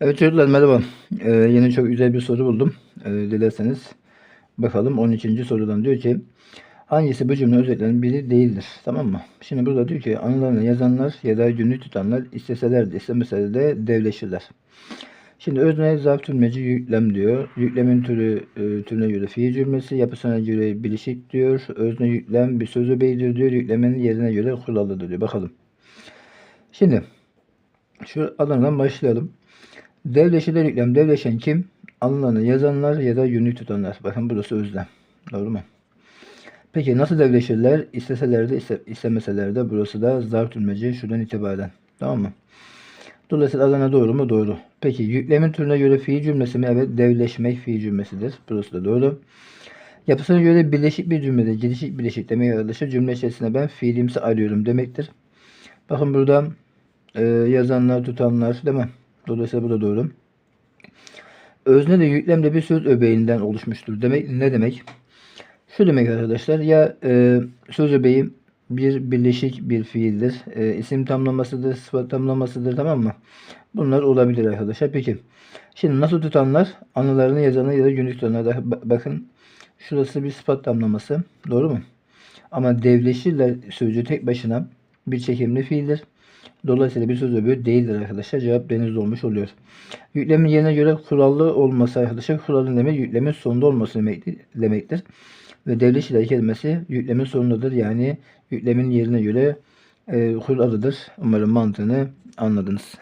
Evet çocuklar merhaba. Ee, yine çok güzel bir soru buldum. Ee, dilerseniz bakalım 13. sorudan diyor ki hangisi bu cümle özelliklerinin biri değildir? Tamam mı? Şimdi burada diyor ki anılarını yazanlar ya da günlük tutanlar isteseler de istemeseler de devleşirler. Şimdi özne zarf tümleci yüklem diyor. Yüklemin türü e, türüne göre fiil cümlesi, yapısına göre bileşik diyor. Özne yüklem bir söz öbeğidir diyor. Yüklemin yerine göre kurallıdır diyor. Bakalım. Şimdi şu alandan başlayalım. Devleşiler yüklem. Devleşen kim? Alınan yazanlar ya da günlük tutanlar. Bakın burası özlem. Doğru mu? Peki nasıl devleşirler? İsteseler de iste, istemeseler de burası da zarf tümleci şuradan itibaren. Tamam mı? Dolayısıyla Adana doğru mu? Doğru. Peki yüklemin türüne göre fiil cümlesi mi? Evet. Devleşmek fiil cümlesidir. Burası da doğru. Yapısına göre birleşik bir cümlede girişik birleşik demek arkadaşlar cümle içerisinde ben fiilimsi arıyorum demektir. Bakın burada e, yazanlar, tutanlar değil mi? Dolayısıyla bu da doğru. Özne de yüklem de bir söz öbeğinden oluşmuştur. Demek ne demek? Şu demek arkadaşlar ya e, söz öbeği bir birleşik bir fiildir. E, isim tamlamasıdır, sıfat tamlamasıdır tamam mı? Bunlar olabilir arkadaşlar. Peki. Şimdi nasıl tutanlar? Anılarını yazanlar ya da günlük tutanlar. Bakın şurası bir sıfat tamlaması. Doğru mu? Ama devleşirler sözcüğü tek başına bir çekimli fiildir. Dolayısıyla bir söz öbürü değildir arkadaşlar. Cevap denizde olmuş oluyor. Yüklemin yerine göre kurallı olması arkadaşlar. Kuralın demek yüklemin sonunda olması demektir. Ve devleşiler kelimesi yüklemin sonundadır. Yani yüklemin yerine göre e, kurallıdır. Umarım mantığını anladınız.